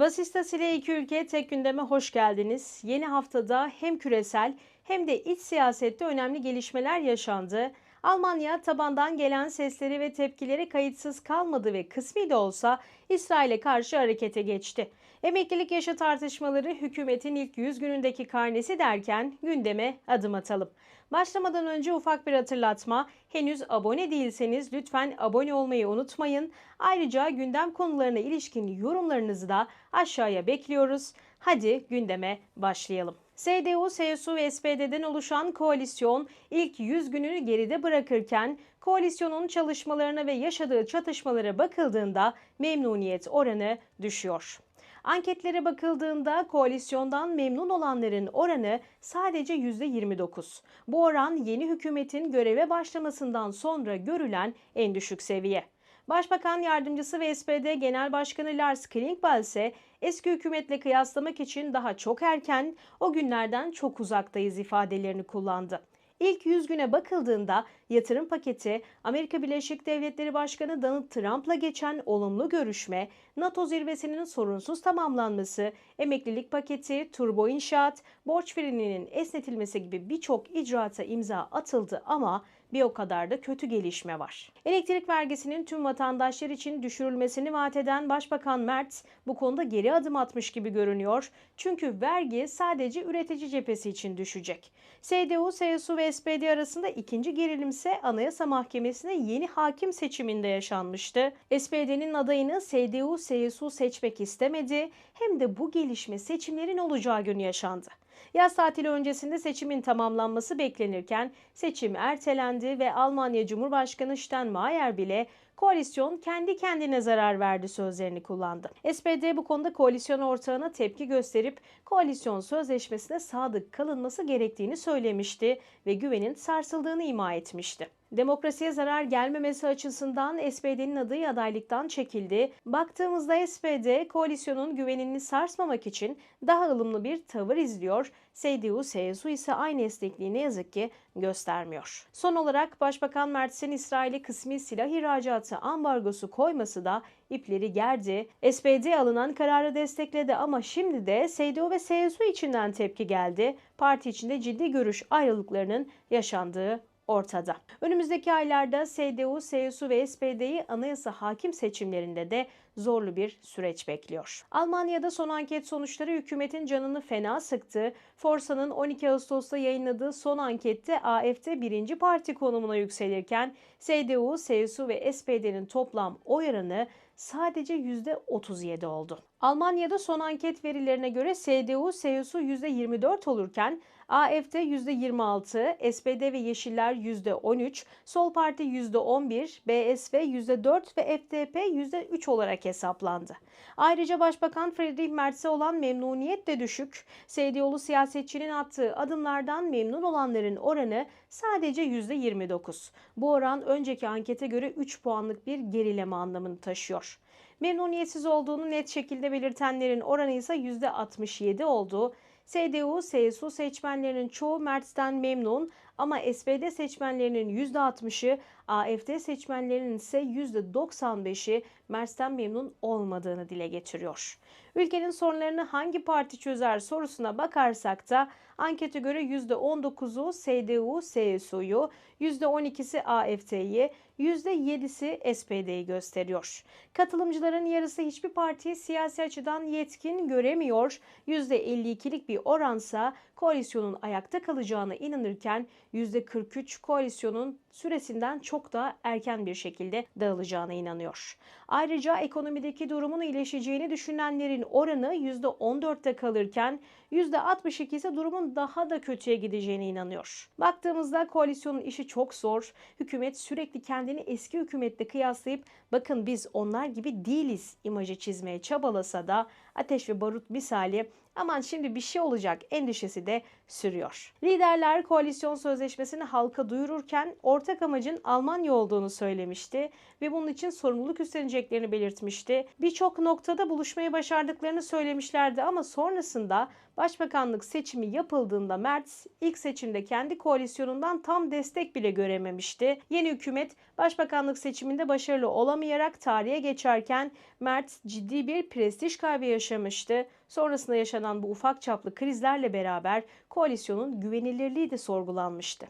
Vasistas ile iki ülke tek gündeme hoş geldiniz. Yeni haftada hem küresel hem de iç siyasette önemli gelişmeler yaşandı. Almanya tabandan gelen sesleri ve tepkileri kayıtsız kalmadı ve kısmi de olsa İsrail'e karşı harekete geçti. Emeklilik yaşı tartışmaları hükümetin ilk 100 günündeki karnesi derken gündeme adım atalım. Başlamadan önce ufak bir hatırlatma. Henüz abone değilseniz lütfen abone olmayı unutmayın. Ayrıca gündem konularına ilişkin yorumlarınızı da aşağıya bekliyoruz. Hadi gündeme başlayalım. CDU, CSU ve SPD'den oluşan koalisyon ilk 100 gününü geride bırakırken koalisyonun çalışmalarına ve yaşadığı çatışmalara bakıldığında memnuniyet oranı düşüyor. Anketlere bakıldığında koalisyondan memnun olanların oranı sadece %29. Bu oran yeni hükümetin göreve başlamasından sonra görülen en düşük seviye. Başbakan Yardımcısı ve SPD Genel Başkanı Lars Klingbeil ise eski hükümetle kıyaslamak için daha çok erken, o günlerden çok uzaktayız ifadelerini kullandı. İlk 100 güne bakıldığında yatırım paketi, Amerika Birleşik Devletleri Başkanı Donald Trump'la geçen olumlu görüşme, NATO zirvesinin sorunsuz tamamlanması, emeklilik paketi, turbo inşaat, borç freninin esnetilmesi gibi birçok icraata imza atıldı. Ama bir o kadar da kötü gelişme var. Elektrik vergisinin tüm vatandaşlar için düşürülmesini vaat eden Başbakan Mert bu konuda geri adım atmış gibi görünüyor. Çünkü vergi sadece üretici cephesi için düşecek. CDU, CSU ve SPD arasında ikinci gerilim ise Anayasa Mahkemesi'ne yeni hakim seçiminde yaşanmıştı. SPD'nin adayını CDU, CSU seçmek istemedi. Hem de bu gelişme seçimlerin olacağı gün yaşandı. Yaz tatili öncesinde seçimin tamamlanması beklenirken seçim ertelendi ve Almanya Cumhurbaşkanı Steinmeier bile koalisyon kendi kendine zarar verdi sözlerini kullandı. SPD bu konuda koalisyon ortağına tepki gösterip koalisyon sözleşmesine sadık kalınması gerektiğini söylemişti ve güvenin sarsıldığını ima etmişti. Demokrasiye zarar gelmemesi açısından SPD'nin adayı adaylıktan çekildi. Baktığımızda SPD koalisyonun güvenini sarsmamak için daha ılımlı bir tavır izliyor. CDU, CSU ise aynı esnekliği ne yazık ki göstermiyor. Son olarak Başbakan Mert'sin İsrail'e kısmi silah ihracatı ambargosu koyması da ipleri gerdi. SPD alınan kararı destekledi ama şimdi de CDU ve CSU içinden tepki geldi. Parti içinde ciddi görüş ayrılıklarının yaşandığı ortada. Önümüzdeki aylarda CDU, CSU ve SPD'yi anayasa hakim seçimlerinde de zorlu bir süreç bekliyor. Almanya'da son anket sonuçları hükümetin canını fena sıktı. Forsa'nın 12 Ağustos'ta yayınladığı son ankette AFD birinci parti konumuna yükselirken CDU, CSU ve SPD'nin toplam oy oranı sadece %37 oldu. Almanya'da son anket verilerine göre CDU, CSU %24 olurken AFD %26, SPD ve Yeşiller %13, Sol Parti %11, BSV %4 ve FDP %3 olarak hesaplandı. Ayrıca Başbakan Friedrich Merz'e olan memnuniyet de düşük. CDU'lu siyasetçinin attığı adımlardan memnun olanların oranı sadece %29. Bu oran önceki ankete göre 3 puanlık bir gerileme anlamını taşıyor. Memnuniyetsiz olduğunu net şekilde belirtenlerin oranı ise %67 oldu. CDU, CSU seçmenlerinin çoğu Mertz'ten memnun ama SPD seçmenlerinin %60'ı, AFD seçmenlerinin ise %95'i Mertz'ten memnun olmadığını dile getiriyor. Ülkenin sorunlarını hangi parti çözer sorusuna bakarsak da ankete göre %19'u CDU, CSU'yu, %12'si AFD'yi, %7'si SPD'yi gösteriyor. Katılımcıların yarısı hiçbir partiyi siyasi açıdan yetkin göremiyor. %52'lik bir oransa koalisyonun ayakta kalacağına inanırken %43 koalisyonun süresinden çok daha erken bir şekilde dağılacağına inanıyor. Ayrıca ekonomideki durumun iyileşeceğini düşünenlerin oranı %14'te kalırken %62 ise durumun daha da kötüye gideceğine inanıyor. Baktığımızda koalisyonun işi çok zor. Hükümet sürekli kendini eski hükümetle kıyaslayıp bakın biz onlar gibi değiliz imajı çizmeye çabalasa da ateş ve barut misali aman şimdi bir şey olacak endişesi de sürüyor. Liderler koalisyon sözleşmesini halka duyururken ortak amacın Almanya olduğunu söylemişti ve bunun için sorumluluk üstleneceklerini belirtmişti. Birçok noktada buluşmayı başardıklarını söylemişlerdi ama sonrasında Başbakanlık seçimi yapıldığında Merz ilk seçimde kendi koalisyonundan tam destek bile görememişti. Yeni hükümet başbakanlık seçiminde başarılı olamayarak tarihe geçerken Merz ciddi bir prestij kaybı yaşamıştı. Sonrasında yaşanan bu ufak çaplı krizlerle beraber koalisyonun güvenilirliği de sorgulanmıştı.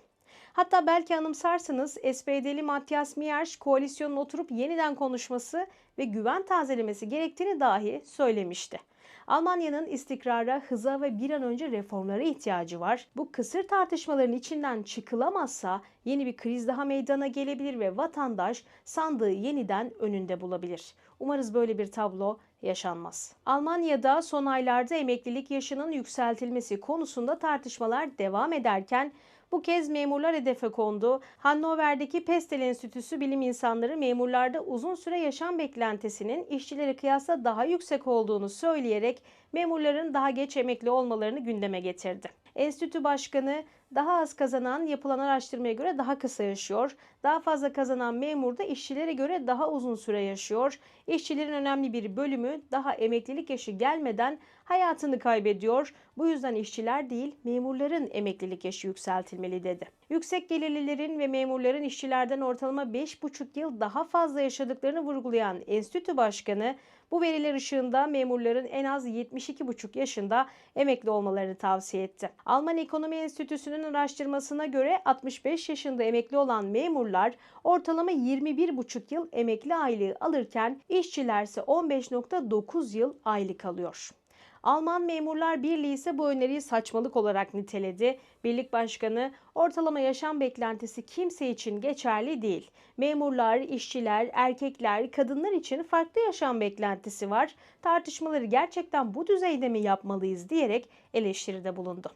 Hatta belki anımsarsınız SPD'li Matthias Miersch koalisyonun oturup yeniden konuşması ve güven tazelemesi gerektiğini dahi söylemişti. Almanya'nın istikrara, hıza ve bir an önce reformlara ihtiyacı var. Bu kısır tartışmaların içinden çıkılamazsa yeni bir kriz daha meydana gelebilir ve vatandaş sandığı yeniden önünde bulabilir. Umarız böyle bir tablo yaşanmaz. Almanya'da son aylarda emeklilik yaşının yükseltilmesi konusunda tartışmalar devam ederken bu kez memurlar hedefe kondu. Hannover'deki Pestel Enstitüsü bilim insanları memurlarda uzun süre yaşam beklentisinin işçilere kıyasla daha yüksek olduğunu söyleyerek memurların daha geç emekli olmalarını gündeme getirdi. Enstitü Başkanı daha az kazanan yapılan araştırmaya göre daha kısa yaşıyor. Daha fazla kazanan memur da işçilere göre daha uzun süre yaşıyor. İşçilerin önemli bir bölümü daha emeklilik yaşı gelmeden hayatını kaybediyor. Bu yüzden işçiler değil memurların emeklilik yaşı yükseltilmeli dedi. Yüksek gelirlilerin ve memurların işçilerden ortalama 5,5 yıl daha fazla yaşadıklarını vurgulayan enstitü başkanı bu veriler ışığında memurların en az 72,5 yaşında emekli olmalarını tavsiye etti. Alman Ekonomi Enstitüsü'nün araştırmasına göre 65 yaşında emekli olan memurlar ortalama 21,5 yıl emekli aylığı alırken işçilerse 15,9 yıl aylık alıyor. Alman Memurlar Birliği ise bu öneriyi saçmalık olarak niteledi. Birlik Başkanı ortalama yaşam beklentisi kimse için geçerli değil. Memurlar, işçiler, erkekler, kadınlar için farklı yaşam beklentisi var. Tartışmaları gerçekten bu düzeyde mi yapmalıyız diyerek eleştiride bulundu.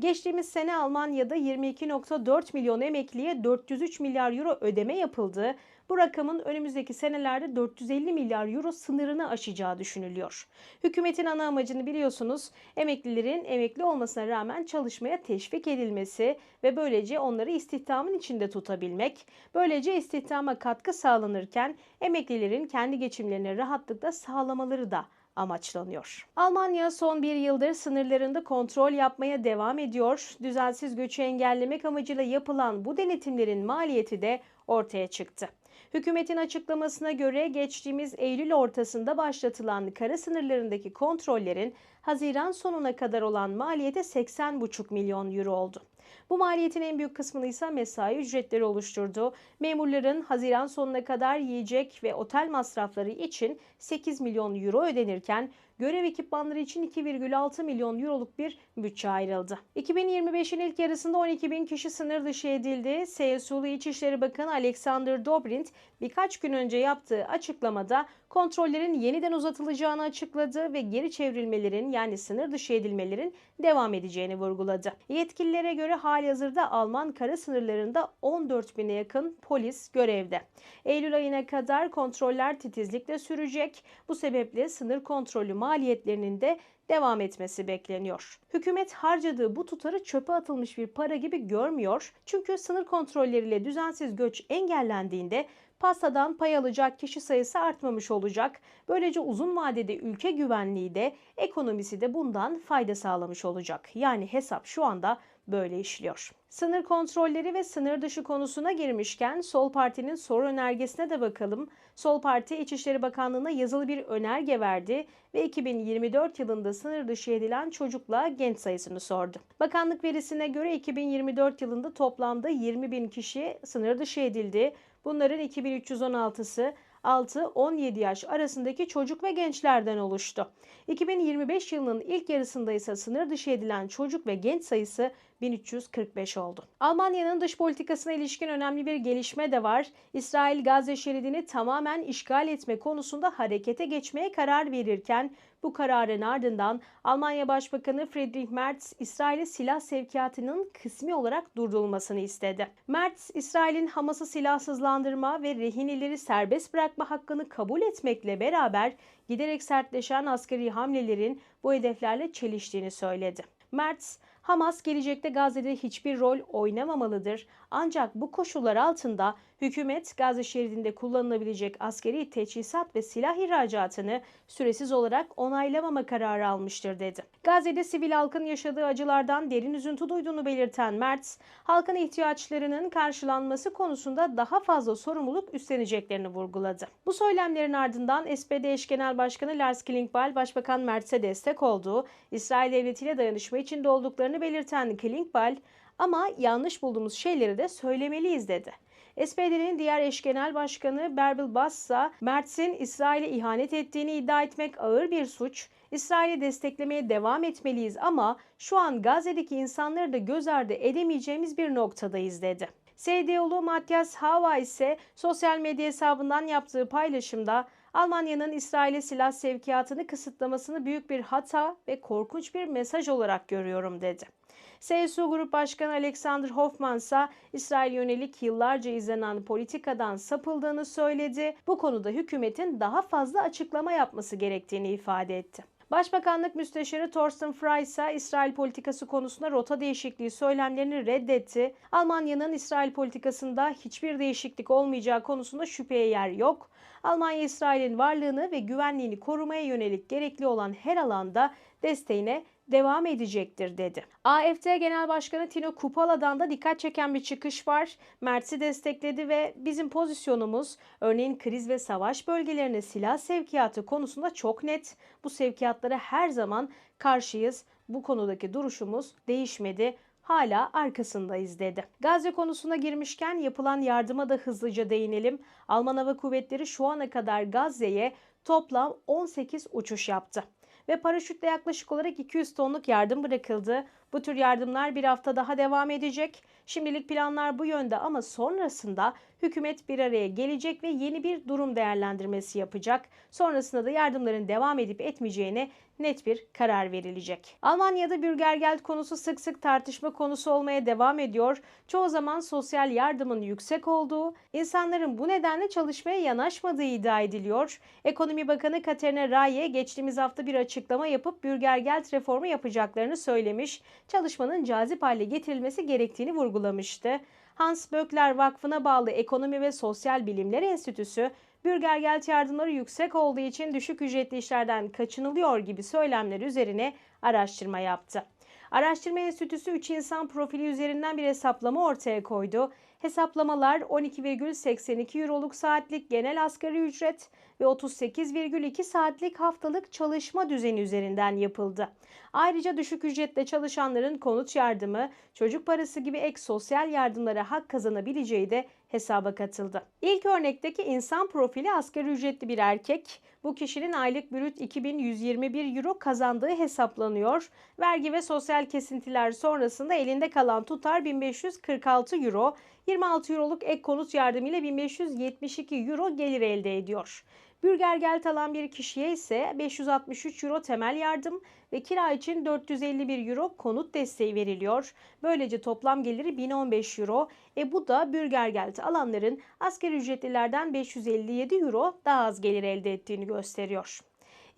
Geçtiğimiz sene Almanya'da 22.4 milyon emekliye 403 milyar euro ödeme yapıldı. Bu rakamın önümüzdeki senelerde 450 milyar euro sınırını aşacağı düşünülüyor. Hükümetin ana amacını biliyorsunuz emeklilerin emekli olmasına rağmen çalışmaya teşvik edilmesi ve böylece onları istihdamın içinde tutabilmek. Böylece istihdama katkı sağlanırken emeklilerin kendi geçimlerini rahatlıkla sağlamaları da amaçlanıyor. Almanya son bir yıldır sınırlarında kontrol yapmaya devam ediyor. Düzensiz göçü engellemek amacıyla yapılan bu denetimlerin maliyeti de ortaya çıktı. Hükümetin açıklamasına göre geçtiğimiz Eylül ortasında başlatılan kara sınırlarındaki kontrollerin Haziran sonuna kadar olan maliyeti 80,5 milyon euro oldu. Bu maliyetin en büyük kısmını ise mesai ücretleri oluşturdu. Memurların Haziran sonuna kadar yiyecek ve otel masrafları için 8 milyon euro ödenirken görev ekipmanları için 2,6 milyon euroluk bir bütçe ayrıldı. 2025'in ilk yarısında 12 bin kişi sınır dışı edildi. CSU'lu İçişleri Bakanı Alexander Dobrindt birkaç gün önce yaptığı açıklamada kontrollerin yeniden uzatılacağını açıkladı ve geri çevrilmelerin yani sınır dışı edilmelerin devam edeceğini vurguladı. Yetkililere göre hali hazırda Alman kara sınırlarında 14 bine yakın polis görevde. Eylül ayına kadar kontroller titizlikle sürecek. Bu sebeple sınır kontrolü maliyetlerinin de devam etmesi bekleniyor. Hükümet harcadığı bu tutarı çöpe atılmış bir para gibi görmüyor. Çünkü sınır kontrolleriyle düzensiz göç engellendiğinde pastadan pay alacak kişi sayısı artmamış olacak. Böylece uzun vadede ülke güvenliği de ekonomisi de bundan fayda sağlamış olacak. Yani hesap şu anda böyle işliyor. Sınır kontrolleri ve sınır dışı konusuna girmişken Sol Parti'nin soru önergesine de bakalım. Sol Parti İçişleri Bakanlığı'na yazılı bir önerge verdi ve 2024 yılında sınır dışı edilen çocukla genç sayısını sordu. Bakanlık verisine göre 2024 yılında toplamda 20 bin kişi sınır dışı edildi. Bunların 2316'sı 6-17 yaş arasındaki çocuk ve gençlerden oluştu. 2025 yılının ilk yarısında ise sınır dışı edilen çocuk ve genç sayısı 1345 oldu. Almanya'nın dış politikasına ilişkin önemli bir gelişme de var. İsrail Gazze şeridini tamamen işgal etme konusunda harekete geçmeye karar verirken Bu kararın ardından Almanya Başbakanı Friedrich Merz, İsrail'e silah sevkiyatının kısmi olarak durdurulmasını istedi. Merz, İsrail'in Hamas'ı silahsızlandırma ve rehineleri serbest bırakma hakkını kabul etmekle beraber giderek sertleşen askeri hamlelerin bu hedeflerle çeliştiğini söyledi. Merz, Hamas gelecekte Gazze'de hiçbir rol oynamamalıdır. Ancak bu koşullar altında hükümet Gazze şeridinde kullanılabilecek askeri teçhizat ve silah ihracatını süresiz olarak onaylamama kararı almıştır dedi. Gazze'de sivil halkın yaşadığı acılardan derin üzüntü duyduğunu belirten Merz, halkın ihtiyaçlarının karşılanması konusunda daha fazla sorumluluk üstleneceklerini vurguladı. Bu söylemlerin ardından SPD eş genel başkanı Lars Klingbeil, Başbakan Merz'e destek olduğu, İsrail devletiyle dayanışma içinde olduklarını belirten Klingbeil, ama yanlış bulduğumuz şeyleri de söylemeliyiz dedi. SPD'nin diğer eş genel başkanı Berbil Bassa, Mertz'in İsrail'e ihanet ettiğini iddia etmek ağır bir suç. İsrail'i desteklemeye devam etmeliyiz ama şu an Gazze'deki insanları da göz ardı edemeyeceğimiz bir noktadayız dedi. SDO'lu Matthias Hava ise sosyal medya hesabından yaptığı paylaşımda Almanya'nın İsrail'e silah sevkiyatını kısıtlamasını büyük bir hata ve korkunç bir mesaj olarak görüyorum dedi. CSU Grup Başkanı Alexander Hoffman ise İsrail yönelik yıllarca izlenen politikadan sapıldığını söyledi. Bu konuda hükümetin daha fazla açıklama yapması gerektiğini ifade etti. Başbakanlık Müsteşarı Thorsten Frey ise İsrail politikası konusunda rota değişikliği söylemlerini reddetti. Almanya'nın İsrail politikasında hiçbir değişiklik olmayacağı konusunda şüpheye yer yok. Almanya İsrail'in varlığını ve güvenliğini korumaya yönelik gerekli olan her alanda desteğine devam edecektir dedi. AFD Genel Başkanı Tino Kupala'dan da dikkat çeken bir çıkış var. Mert'i destekledi ve bizim pozisyonumuz örneğin kriz ve savaş bölgelerine silah sevkiyatı konusunda çok net. Bu sevkiyatlara her zaman karşıyız. Bu konudaki duruşumuz değişmedi hala arkasındayız dedi. Gazze konusuna girmişken yapılan yardıma da hızlıca değinelim. Alman Hava Kuvvetleri şu ana kadar Gazze'ye toplam 18 uçuş yaptı ve paraşütle yaklaşık olarak 200 tonluk yardım bırakıldı. Bu tür yardımlar bir hafta daha devam edecek. Şimdilik planlar bu yönde ama sonrasında hükümet bir araya gelecek ve yeni bir durum değerlendirmesi yapacak. Sonrasında da yardımların devam edip etmeyeceğine net bir karar verilecek. Almanya'da Bürgergeld konusu sık sık tartışma konusu olmaya devam ediyor. Çoğu zaman sosyal yardımın yüksek olduğu, insanların bu nedenle çalışmaya yanaşmadığı iddia ediliyor. Ekonomi Bakanı Katerina Raye geçtiğimiz hafta bir açıklama yapıp Bürgergeld reformu yapacaklarını söylemiş çalışmanın cazip hale getirilmesi gerektiğini vurgulamıştı. Hans Böckler Vakfı'na bağlı Ekonomi ve Sosyal Bilimler Enstitüsü, Bürgergeld yardımları yüksek olduğu için düşük ücretli işlerden kaçınılıyor gibi söylemler üzerine araştırma yaptı. Araştırma Enstitüsü 3 insan profili üzerinden bir hesaplama ortaya koydu. Hesaplamalar 12,82 euroluk saatlik genel asgari ücret ve 38,2 saatlik haftalık çalışma düzeni üzerinden yapıldı. Ayrıca düşük ücretle çalışanların konut yardımı, çocuk parası gibi ek sosyal yardımlara hak kazanabileceği de hesaba katıldı. İlk örnekteki insan profili asgari ücretli bir erkek. Bu kişinin aylık brüt 2121 euro kazandığı hesaplanıyor. Vergi ve sosyal kesintiler sonrasında elinde kalan tutar 1546 euro. 26 euroluk ek konut yardımıyla 1572 euro gelir elde ediyor. Bürgergelt alan bir kişiye ise 563 euro temel yardım ve kira için 451 euro konut desteği veriliyor. Böylece toplam geliri 1015 euro. E bu da Bürgergelt alanların asgari ücretlilerden 557 euro daha az gelir elde ettiğini gösteriyor.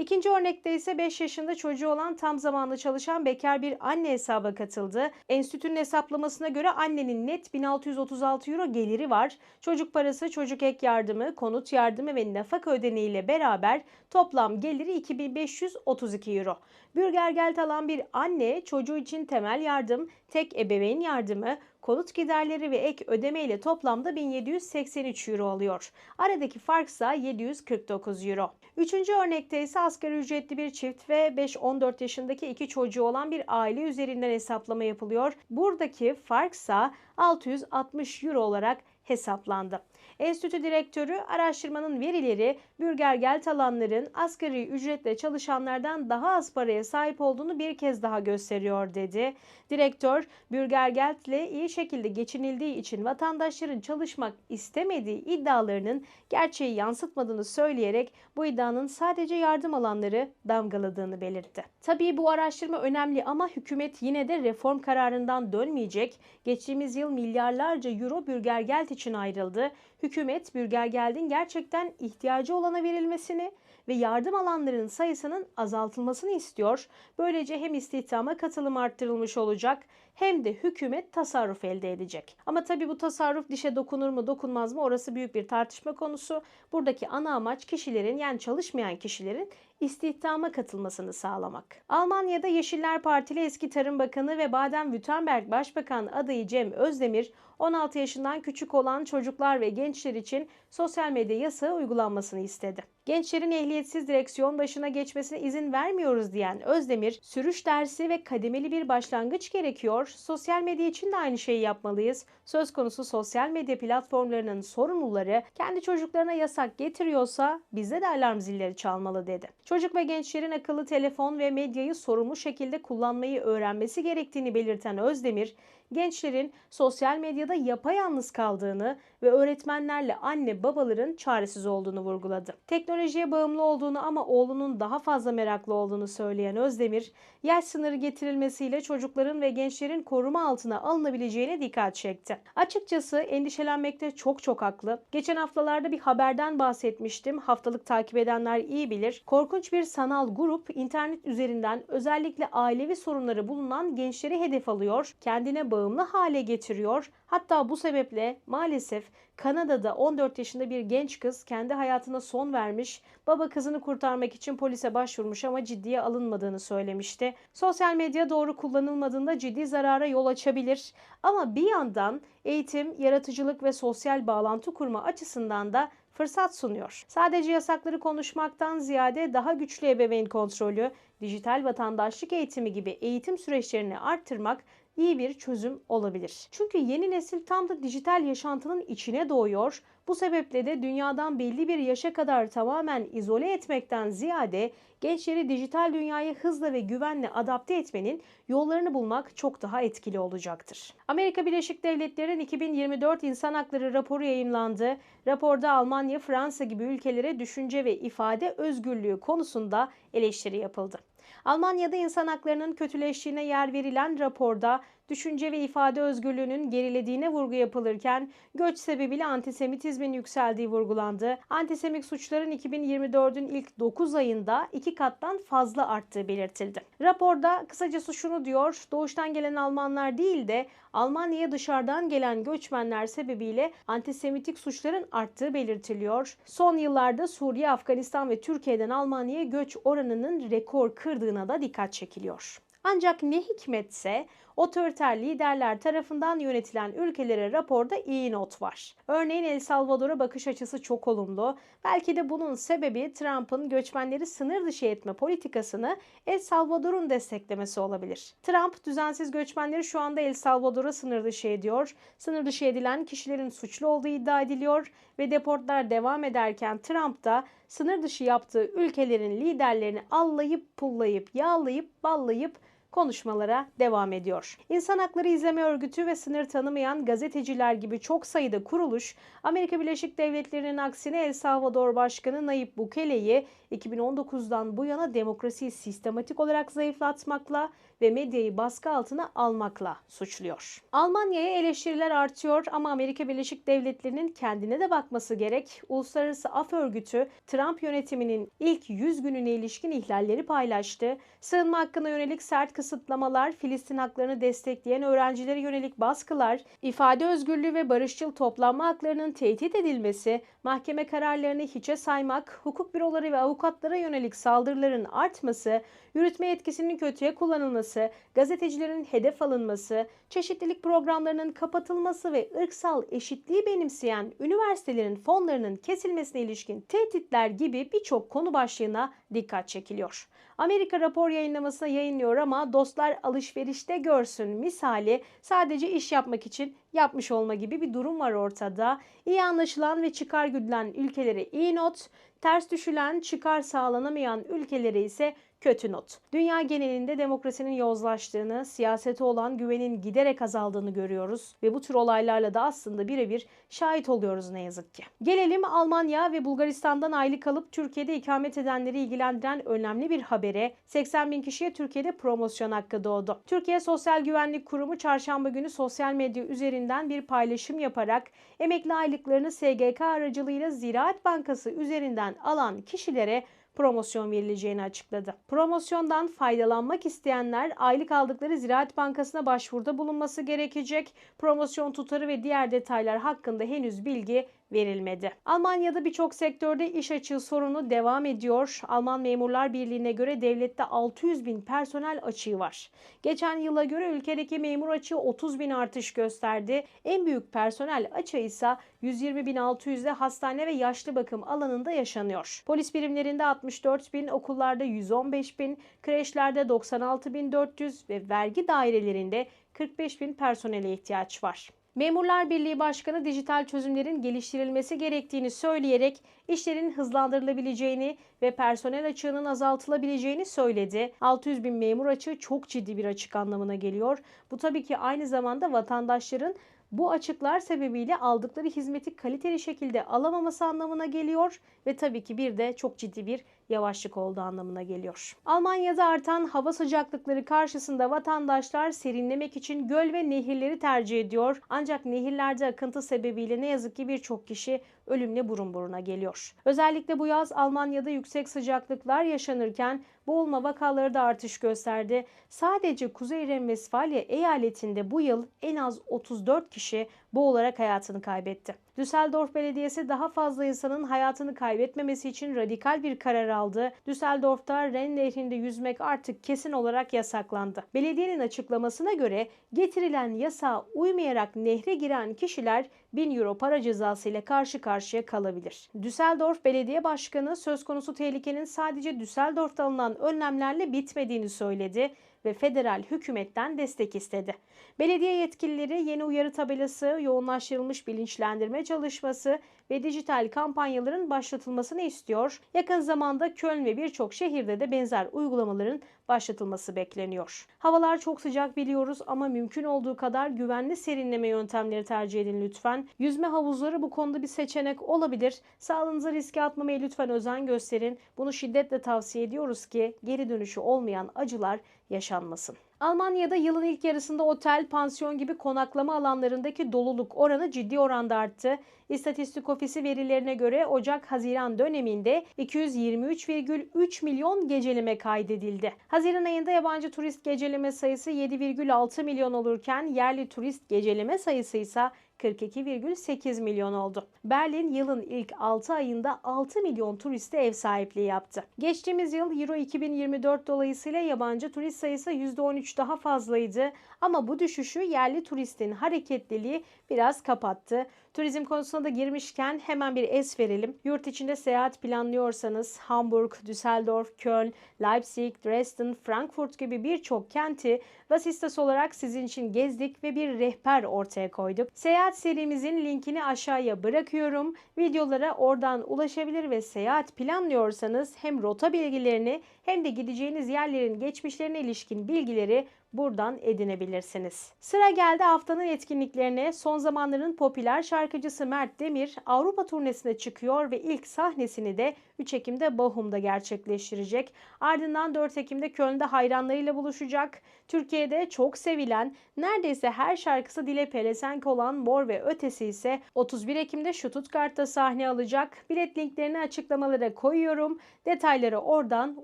İkinci örnekte ise 5 yaşında çocuğu olan tam zamanlı çalışan bekar bir anne hesaba katıldı. Enstitünün hesaplamasına göre annenin net 1636 euro geliri var. Çocuk parası, çocuk ek yardımı, konut yardımı ve nafaka ödeneğiyle beraber toplam geliri 2532 euro. Bürgergelt alan bir anne çocuğu için temel yardım, tek ebeveyn yardımı, konut giderleri ve ek ödeme ile toplamda 1783 euro alıyor. Aradaki fark ise 749 euro. Üçüncü örnekte ise asgari ücretli bir çift ve 5-14 yaşındaki iki çocuğu olan bir aile üzerinden hesaplama yapılıyor. Buradaki fark ise 660 euro olarak hesaplandı. Enstitü direktörü araştırmanın verileri Bürgergeld alanların asgari ücretle çalışanlardan daha az paraya sahip olduğunu bir kez daha gösteriyor dedi. Direktör Bürgergeld ile iyi şekilde geçinildiği için vatandaşların çalışmak istemediği iddialarının gerçeği yansıtmadığını söyleyerek bu iddianın sadece yardım alanları damgaladığını belirtti. Tabii bu araştırma önemli ama hükümet yine de reform kararından dönmeyecek. Geçtiğimiz yıl milyarlarca euro Bürgergeld için ayrıldı. Hükümet Bürgergeld'in gerçekten ihtiyacı olana verilmesini ve yardım alanların sayısının azaltılmasını istiyor. Böylece hem istihdama katılım arttırılmış olacak hem de hükümet tasarruf elde edecek. Ama tabii bu tasarruf dişe dokunur mu dokunmaz mı orası büyük bir tartışma konusu. Buradaki ana amaç kişilerin yani çalışmayan kişilerin istihdama katılmasını sağlamak. Almanya'da Yeşiller Partili eski Tarım Bakanı ve Baden-Württemberg Başbakan adayı Cem Özdemir 16 yaşından küçük olan çocuklar ve gençler için sosyal medya yasağı uygulanmasını istedi. Gençlerin ehliyetsiz direksiyon başına geçmesine izin vermiyoruz diyen Özdemir, sürüş dersi ve kademeli bir başlangıç gerekiyor. Sosyal medya için de aynı şeyi yapmalıyız. Söz konusu sosyal medya platformlarının sorumluları kendi çocuklarına yasak getiriyorsa bize de alarm zilleri çalmalı dedi. Çocuk ve gençlerin akıllı telefon ve medyayı sorumlu şekilde kullanmayı öğrenmesi gerektiğini belirten Özdemir, gençlerin sosyal medyada yapayalnız kaldığını ve öğretmenlerle anne babaların çaresiz olduğunu vurguladı. Teknolojiye bağımlı olduğunu ama oğlunun daha fazla meraklı olduğunu söyleyen Özdemir, yaş sınırı getirilmesiyle çocukların ve gençlerin koruma altına alınabileceğine dikkat çekti. Açıkçası endişelenmekte çok çok haklı. Geçen haftalarda bir haberden bahsetmiştim. Haftalık takip edenler iyi bilir. Korkunç bir sanal grup internet üzerinden özellikle ailevi sorunları bulunan gençleri hedef alıyor, kendine bağımlı hale getiriyor. Hatta bu sebeple maalesef Kanada'da 14 yaşında bir genç kız kendi hayatına son vermiş, baba kızını kurtarmak için polise başvurmuş ama ciddiye alınmadığını söylemişti. Sosyal medya doğru kullanılmadığında ciddi zarara yol açabilir ama bir yandan eğitim, yaratıcılık ve sosyal bağlantı kurma açısından da fırsat sunuyor. Sadece yasakları konuşmaktan ziyade daha güçlü ebeveyn kontrolü, dijital vatandaşlık eğitimi gibi eğitim süreçlerini arttırmak iyi bir çözüm olabilir. Çünkü yeni nesil tam da dijital yaşantının içine doğuyor. Bu sebeple de dünyadan belli bir yaşa kadar tamamen izole etmekten ziyade gençleri dijital dünyayı hızla ve güvenle adapte etmenin yollarını bulmak çok daha etkili olacaktır. Amerika Birleşik Devletleri'nin 2024 İnsan Hakları raporu yayınlandı. Raporda Almanya, Fransa gibi ülkelere düşünce ve ifade özgürlüğü konusunda eleştiri yapıldı. Almanya'da insan haklarının kötüleştiğine yer verilen raporda düşünce ve ifade özgürlüğünün gerilediğine vurgu yapılırken göç sebebiyle antisemitizmin yükseldiği vurgulandı. Antisemit suçların 2024'ün ilk 9 ayında iki kattan fazla arttığı belirtildi. Raporda kısacası şunu diyor, doğuştan gelen Almanlar değil de Almanya'ya dışarıdan gelen göçmenler sebebiyle antisemitik suçların arttığı belirtiliyor. Son yıllarda Suriye, Afganistan ve Türkiye'den Almanya'ya göç oranının rekor kırdığına da dikkat çekiliyor. Ancak ne hikmetse otoriter liderler tarafından yönetilen ülkelere raporda iyi not var. Örneğin El Salvador'a bakış açısı çok olumlu. Belki de bunun sebebi Trump'ın göçmenleri sınır dışı etme politikasını El Salvador'un desteklemesi olabilir. Trump düzensiz göçmenleri şu anda El Salvador'a sınır dışı ediyor. Sınır dışı edilen kişilerin suçlu olduğu iddia ediliyor ve deportlar devam ederken Trump da sınır dışı yaptığı ülkelerin liderlerini allayıp pullayıp yağlayıp ballayıp konuşmalara devam ediyor. İnsan Hakları İzleme Örgütü ve sınır tanımayan gazeteciler gibi çok sayıda kuruluş Amerika Birleşik Devletleri'nin aksine El Salvador Başkanı Nayib Bukele'yi 2019'dan bu yana demokrasiyi sistematik olarak zayıflatmakla ve medyayı baskı altına almakla suçluyor. Almanya'ya eleştiriler artıyor ama Amerika Birleşik Devletleri'nin kendine de bakması gerek. Uluslararası Af Örgütü Trump yönetiminin ilk 100 gününe ilişkin ihlalleri paylaştı. Sığınma hakkına yönelik sert kısıtlamalar, Filistin haklarını destekleyen öğrencilere yönelik baskılar, ifade özgürlüğü ve barışçıl toplanma haklarının tehdit edilmesi, mahkeme kararlarını hiçe saymak, hukuk büroları ve avukatlara yönelik saldırıların artması, yürütme yetkisinin kötüye kullanılması, gazetecilerin hedef alınması, çeşitlilik programlarının kapatılması ve ırksal eşitliği benimseyen üniversitelerin fonlarının kesilmesine ilişkin tehditler gibi birçok konu başlığına dikkat çekiliyor. Amerika rapor yayınlamasına yayınlıyor ama dostlar alışverişte görsün misali sadece iş yapmak için yapmış olma gibi bir durum var ortada. İyi anlaşılan ve çıkar güdülen ülkelere iyi not, ters düşülen, çıkar sağlanamayan ülkelere ise kötü not. Dünya genelinde demokrasinin yozlaştığını, siyasete olan güvenin giderek azaldığını görüyoruz ve bu tür olaylarla da aslında birebir şahit oluyoruz ne yazık ki. Gelelim Almanya ve Bulgaristan'dan aylık alıp Türkiye'de ikamet edenleri ilgilendiren önemli bir habere. 80 bin kişiye Türkiye'de promosyon hakkı doğdu. Türkiye Sosyal Güvenlik Kurumu çarşamba günü sosyal medya üzerinden bir paylaşım yaparak emekli aylıklarını SGK aracılığıyla Ziraat Bankası üzerinden alan kişilere promosyon verileceğini açıkladı. Promosyondan faydalanmak isteyenler aylık aldıkları Ziraat Bankası'na başvuruda bulunması gerekecek. Promosyon tutarı ve diğer detaylar hakkında henüz bilgi verilmedi. Almanya'da birçok sektörde iş açığı sorunu devam ediyor. Alman Memurlar Birliği'ne göre devlette 600 bin personel açığı var. Geçen yıla göre ülkedeki memur açığı 30 bin artış gösterdi. En büyük personel açığı ise 120 bin 600'de hastane ve yaşlı bakım alanında yaşanıyor. Polis birimlerinde 64 bin, okullarda 115 bin, kreşlerde 96 bin 400 ve vergi dairelerinde 45 bin personele ihtiyaç var. Memurlar Birliği Başkanı dijital çözümlerin geliştirilmesi gerektiğini söyleyerek işlerin hızlandırılabileceğini ve personel açığının azaltılabileceğini söyledi. 600 bin memur açığı çok ciddi bir açık anlamına geliyor. Bu tabii ki aynı zamanda vatandaşların bu açıklar sebebiyle aldıkları hizmeti kaliteli şekilde alamaması anlamına geliyor ve tabii ki bir de çok ciddi bir yavaşlık olduğu anlamına geliyor. Almanya'da artan hava sıcaklıkları karşısında vatandaşlar serinlemek için göl ve nehirleri tercih ediyor. Ancak nehirlerde akıntı sebebiyle ne yazık ki birçok kişi ölümle burun buruna geliyor. Özellikle bu yaz Almanya'da yüksek sıcaklıklar yaşanırken boğulma vakaları da artış gösterdi. Sadece Kuzey Renvesfalya eyaletinde bu yıl en az 34 kişi boğularak hayatını kaybetti. Düsseldorf Belediyesi daha fazla insanın hayatını kaybetmemesi için radikal bir karar aldı. Düsseldorf'ta Ren Nehri'nde yüzmek artık kesin olarak yasaklandı. Belediyenin açıklamasına göre getirilen yasağa uymayarak nehre giren kişiler 1000 euro para cezası ile karşı karşıya kalabilir. Düsseldorf Belediye Başkanı söz konusu tehlikenin sadece Düsseldorf'ta alınan önlemlerle bitmediğini söyledi ve federal hükümetten destek istedi. Belediye yetkilileri yeni uyarı tabelası, yoğunlaştırılmış bilinçlendirme çalışması ve dijital kampanyaların başlatılmasını istiyor. Yakın zamanda Köln ve birçok şehirde de benzer uygulamaların başlatılması bekleniyor. Havalar çok sıcak biliyoruz ama mümkün olduğu kadar güvenli serinleme yöntemleri tercih edin lütfen. Yüzme havuzları bu konuda bir seçenek olabilir. Sağlığınıza riske atmamaya lütfen özen gösterin. Bunu şiddetle tavsiye ediyoruz ki geri dönüşü olmayan acılar yaşanmasın. Almanya'da yılın ilk yarısında otel, pansiyon gibi konaklama alanlarındaki doluluk oranı ciddi oranda arttı. İstatistik Ofisi verilerine göre Ocak-Haziran döneminde 223,3 milyon geceleme kaydedildi. Haziran ayında yabancı turist geceleme sayısı 7,6 milyon olurken yerli turist geceleme sayısı ise 42,8 milyon oldu. Berlin yılın ilk 6 ayında 6 milyon turiste ev sahipliği yaptı. Geçtiğimiz yıl Euro 2024 dolayısıyla yabancı turist sayısı %13 daha fazlaydı ama bu düşüşü yerli turistin hareketliliği biraz kapattı. Turizm konusuna da girmişken hemen bir es verelim. Yurt içinde seyahat planlıyorsanız Hamburg, Düsseldorf, Köln, Leipzig, Dresden, Frankfurt gibi birçok kenti vasistas olarak sizin için gezdik ve bir rehber ortaya koyduk. Seyahat serimizin linkini aşağıya bırakıyorum. Videolara oradan ulaşabilir ve seyahat planlıyorsanız hem rota bilgilerini hem de gideceğiniz yerlerin geçmişlerine ilişkin bilgileri buradan edinebilirsiniz. Sıra geldi haftanın etkinliklerine. Son zamanların popüler şarkıcısı Mert Demir Avrupa turnesine çıkıyor ve ilk sahnesini de 3 Ekim'de Bochum'da gerçekleştirecek. Ardından 4 Ekim'de Köln'de hayranlarıyla buluşacak. Türkiye'de çok sevilen, neredeyse her şarkısı dile pelesenk olan Mor ve Ötesi ise 31 Ekim'de Stuttgart'ta sahne alacak. Bilet linklerini açıklamalara koyuyorum. Detaylara oradan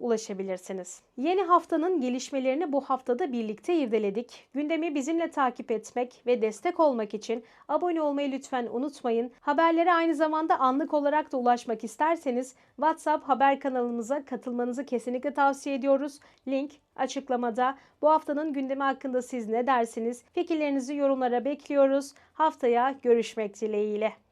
ulaşabilirsiniz. Yeni haftanın gelişmelerini bu haftada birlikte irdeledik. Gündemi bizimle takip etmek ve destek olmak için abone olmayı lütfen unutmayın. Haberlere aynı zamanda anlık olarak da ulaşmak isterseniz WhatsApp haber kanalımıza katılmanızı kesinlikle tavsiye ediyoruz. Link açıklamada. Bu haftanın gündemi hakkında siz ne dersiniz? Fikirlerinizi yorumlara bekliyoruz. Haftaya görüşmek dileğiyle.